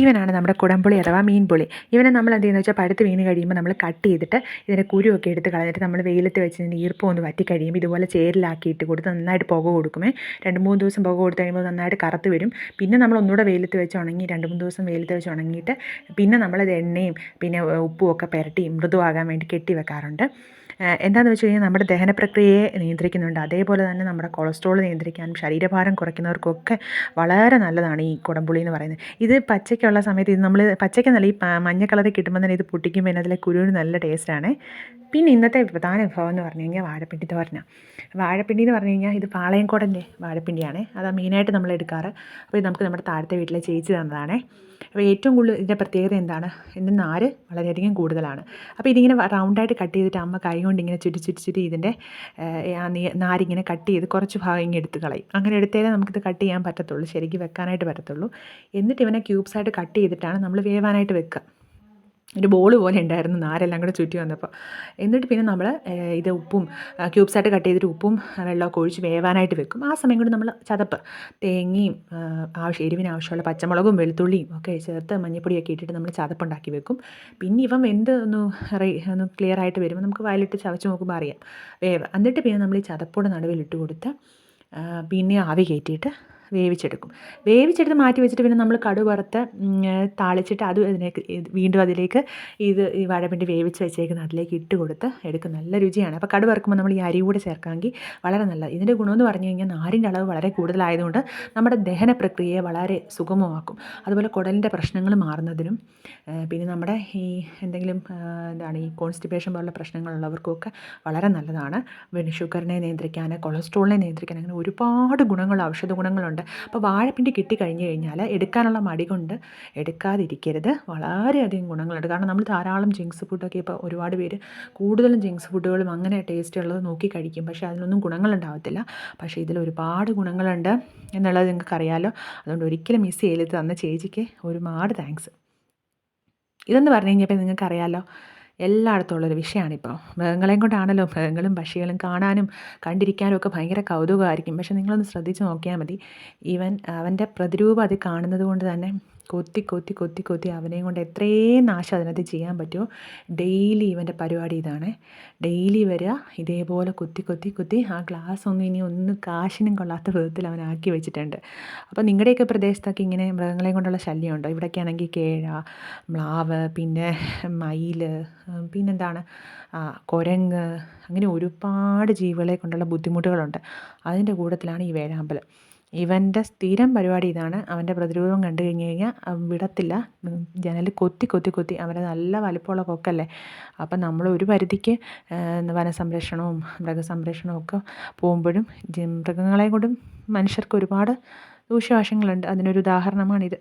ഇവനാണ് നമ്മുടെ കുടംപുളി അഥവാ മീൻപുളി. ഇവനെ നമ്മൾ എന്ത് ചെയ്യുന്നത് വെച്ചാൽ പഴുത്ത് വീണ് കഴിയുമ്പോൾ നമ്മൾ കട്ട് ചെയ്തിട്ട് ഇതിന്റെ കുരുവൊക്കെ എടുത്ത് കളഞ്ഞിട്ട് നമ്മൾ വെയിലത്ത് വെച്ച് ഇതിന്റെ ഈർപ്പം ഒന്ന് വറ്റി കഴിയുമ്പോൾ ഇതുപോലെ ചേരിലാക്കിയിട്ട് കൊടുത്ത് നന്നായിട്ട് പുക കൊടുക്കുമേ. രണ്ട് മൂന്ന് ദിവസം പുക കൊടുത്ത് കഴിയുമ്പോൾ നന്നായിട്ട് കറുത്ത് വരും. പിന്നെ നമ്മൾ ഒന്നുകൂടെ വെയിലത്ത് വെച്ച് ഉണങ്ങി രണ്ട് മൂന്ന് ദിവസം വെയിലത്ത് വെച്ച് ഉണങ്ങിയിട്ട് പിന്നെ നമ്മളത് എണ്ണയും പിന്നെ ഉപ്പും ഒക്കെ പുരട്ടി മൃദുവാകാൻ വേണ്ടി കെട്ടി വെക്കാറുണ്ട്. എന്താണെന്ന് വെച്ച് കഴിഞ്ഞാൽ നമ്മുടെ ദഹന പ്രക്രിയയെ നിയന്ത്രിക്കുന്നുണ്ട്. അതേപോലെ തന്നെ നമ്മുടെ കൊളസ്ട്രോൾ നിയന്ത്രിക്കാനും ശരീരഭാരം കുറയ്ക്കുന്നവർക്കൊക്കെ വളരെ നല്ലതാണ് ഈ കുടംപുളി എന്ന് പറയുന്നത്. ഇത് പച്ചയ്ക്കുള്ള സമയത്ത് ഇത് നമ്മൾ പച്ചയ്ക്ക് നല്ല ഈ മഞ്ഞ കളറിൽ കിട്ടുമ്പോൾ തന്നെ ഇത് പൊട്ടിക്കുമ്പോൾ അതിലെ കുരുവിന് നല്ല ടേസ്റ്റാണ് പിന്നെ ഇന്നത്തെ പ്രധാന വിഭവം എന്ന് പറഞ്ഞു കഴിഞ്ഞാൽ വാഴപ്പിണ്ടി തോരന. വാഴപ്പിണ്ടി എന്ന് പറഞ്ഞു കഴിഞ്ഞാൽ ഇത് പാളയംകോടന്റെ വാഴപ്പിണ്ടിയാണ്. അത് മെയിനായിട്ട് നമ്മൾ എടുക്കാറ്. അപ്പോൾ ഇത് നമുക്ക് നമ്മുടെ താഴത്തെ വീട്ടിലെ ചേച്ചി തന്നതാണ്. അപ്പോൾ ഏറ്റവും കൂടുതൽ ഇതിന്റെ പ്രത്യേകത എന്താണ്? ഇതിന്റെ നാര് വളരെയധികം കൂടുതലാണ്. അപ്പോൾ ഇതിങ്ങനെ റൗണ്ടായിട്ട് കട്ട് ചെയ്തിട്ട് അമ്മ കൈ കൊണ്ട് ഇങ്ങനെ ചുറ്റി ചുറ്റി ചുറ്റി ഇതിന്റെ നാരിങ്ങനെ കട്ട് ചെയ്ത് കുറച്ച് ഭാഗം ഇങ്ങനെ എടുത്ത് കളയും. അങ്ങനെ എടുത്തേലേ നമുക്കിത് കട്ട് ചെയ്യാൻ പറ്റത്തുള്ളൂ. ശരിക്കും വെക്കാനായിട്ട് പറ്റത്തുള്ളൂ. എന്നിട്ട് ഇവനെ ക്യൂബ്സായിട്ട് കട്ട് ചെയ്തിട്ടാണ് നമ്മൾ വേവാനായിട്ട് വെക്കുക. ഒരു ബോൾ പോലെ ഉണ്ടായിരുന്നു നാരെല്ലാം കൂടെ ചുറ്റി വന്നപ്പോൾ. എന്നിട്ട് പിന്നെ നമ്മൾ ഇത് ഉപ്പും ക്യൂബ്സായിട്ട് കട്ട് ചെയ്തിട്ട് ഉപ്പും വെള്ളമൊക്കെ ഒഴിച്ച് വേവാനായിട്ട് വെക്കും. ആ സമയം കൊണ്ട് നമ്മൾ ചതപ്പ് തേങ്ങയും ആവശ്യം എരിവിന് ആവശ്യമുള്ള പച്ചമുളകും വെളുത്തുള്ളിയും ഒക്കെ ചേർത്ത് മഞ്ഞപ്പൊടിയൊക്കെ ഇട്ടിട്ട് നമ്മൾ ചതപ്പുണ്ടാക്കി വെക്കും. പിന്നെ ഇവൻ എന്ത് ഒന്ന് ഒന്ന് ക്ലിയർ ആയിട്ട് വരുമ്പോൾ നമുക്ക് വയലിട്ട് ചവച്ച് നോക്കുമ്പോൾ അറിയാം വേവ്. എന്നിട്ട് പിന്നെ നമ്മൾ ഈ ചതപ്പോടെ നടുവിൽ ഇട്ട് കൊടുത്ത് പിന്നെ ആവി കയറ്റിയിട്ട് വേവിച്ചെടുക്കും. വേവിച്ചെടുത്ത് മാറ്റി വെച്ചിട്ട് പിന്നെ നമ്മൾ കടു വറുത്ത് താളിച്ചിട്ട് അത് അതിലേക്ക് വീണ്ടും അതിലേക്ക് ഇത് ഈ വാഴപ്പിണ്ടി വേവിച്ച് വെച്ചേക്കുന്ന അതിലേക്ക് ഇട്ട് കൊടുത്ത് എടുക്കും. നല്ല രുചിയാണ്. അപ്പോൾ കടു വറുക്കുമ്പോൾ നമ്മൾ ഈ അരി കൂടെ ചേർക്കാമെങ്കിൽ വളരെ നല്ല ഇതിന്റെ ഗുണമെന്ന് പറഞ്ഞു കഴിഞ്ഞാൽ നാരിന്റെ അളവ് വളരെ കൂടുതലായതുകൊണ്ട് നമ്മുടെ ദഹന പ്രക്രിയയെ വളരെ സുഗമമാക്കും. അതുപോലെ കുടലിന്റെ പ്രശ്നങ്ങൾ മാറുന്നതിനും പിന്നെ നമ്മുടെ ഈ എന്തെങ്കിലും എന്താണ് ഈ കോൺസ്റ്റിപ്പേഷൻ പോലുള്ള പ്രശ്നങ്ങളുള്ളവർക്കൊക്കെ വളരെ നല്ലതാണ്. പിന്നെ ഷുഗറിനെ നിയന്ത്രിക്കാൻ കൊളസ്ട്രോളിനെ നിയന്ത്രിക്കാൻ അങ്ങനെ ഒരുപാട് ഗുണങ്ങൾ ഔഷധ ഗുണങ്ങളുണ്ട്. ഉണ്ട് അപ്പോൾ വാഴപ്പിണ്ടി കിട്ടിക്കഴിഞ്ഞ് കഴിഞ്ഞാൽ എടുക്കാനുള്ള മടി കൊണ്ട് എടുക്കാതിരിക്കരുത്. വളരെയധികം ഗുണങ്ങളുണ്ട്. കാരണം നമ്മൾ ധാരാളം ജിങ്ക്സ് ഫുഡൊക്കെ ഇപ്പോൾ ഒരുപാട് പേര് കൂടുതലും ജിങ്ക്സ് ഫുഡുകളും അങ്ങനെ ടേസ്റ്റ് ഉള്ളത് നോക്കി കഴിക്കും. പക്ഷേ അതിനൊന്നും ഗുണങ്ങളുണ്ടാവത്തില്ല. പക്ഷേ ഇതിൽ ഒരുപാട് ഗുണങ്ങളുണ്ട് എന്നുള്ളത് നിങ്ങൾക്ക് അറിയാമല്ലോ അതുകൊണ്ട് ഒരിക്കലും മിസ് ചെയ്യരുത്. തന്ന ചേച്ചിക്ക് ഒരുപാട് താങ്ക്സ് ഇതെന്ന് പറഞ്ഞു കഴിഞ്ഞപ്പോൾ നിങ്ങൾക്കറിയാമല്ലോ എല്ലായിടത്തും ഉള്ളൊരു വിഷയമാണിപ്പോൾ മൃഗങ്ങളെയും കൊണ്ടാണല്ലോ മൃഗങ്ങളും പക്ഷികളും കാണാനും കണ്ടിരിക്കാനും ഒക്കെ ഭയങ്കര കൗതുകമായിരിക്കും. പക്ഷെ നിങ്ങളൊന്ന് ശ്രദ്ധിച്ച് നോക്കിയാൽ മതി. ഈവൻ അവന്റെ പ്രതിരൂപം അത് കാണുന്നത് കൊണ്ട് തന്നെ കൊത്തി കൊത്തി കൊത്തി കൊത്തി അവനെയും കൊണ്ട് എത്രയും നാശം അതിനകത്ത് ചെയ്യാൻ പറ്റുമോ? ഡെയിലി ഇവന്റെ പരിപാടി ഇതാണ്. ഡെയിലി വരിക ഇതേപോലെ കൊത്തി കൊത്തി കൊത്തി ആ ഗ്ലാസ് ഒന്നും ഇനി ഒന്നും കാശിനും കൊള്ളാത്ത വിധത്തിൽ അവനാക്കി വെച്ചിട്ടുണ്ട്. അപ്പോൾ നിങ്ങളുടെയൊക്കെ പ്രദേശത്തൊക്കെ ഇങ്ങനെ മൃഗങ്ങളെയും കൊണ്ടുള്ള ശല്യമുണ്ടോ? ഇവിടെയൊക്കെയാണെങ്കിൽ കേഴ മ്ലാവ് പിന്നെ മയിൽ പിന്നെന്താണ്? കുരങ്ങ് അങ്ങനെ ഒരുപാട് ജീവികളെ കൊണ്ടുള്ള ബുദ്ധിമുട്ടുകളുണ്ട്. അതിന്റെ കൂട്ടത്തിലാണ് ഈ വേഴാമ്പൽ ഇവന്റെ സ്ഥിരം പരിപാടി ഇതാണ്. അവന്റെ പ്രതിരൂപം കണ്ടു കഴിഞ്ഞ് കഴിഞ്ഞാൽ വിടത്തില്ല. ജനൽ കൊത്തി കൊത്തി കൊത്തി അവരെ നല്ല വലിപ്പമുള്ള കൊക്കല്ലേ. അപ്പം നമ്മൾ ഒരു പരിധിക്ക് വനസംരക്ഷണവും മൃഗസംരക്ഷണവും ഒക്കെ പോകുമ്പോഴും മൃഗങ്ങളെ കൊണ്ടും മനുഷ്യർക്ക് ഒരുപാട് ദൂഷ്യവശങ്ങളുണ്ട്. അതിനൊരു ഉദാഹരണമാണിത്.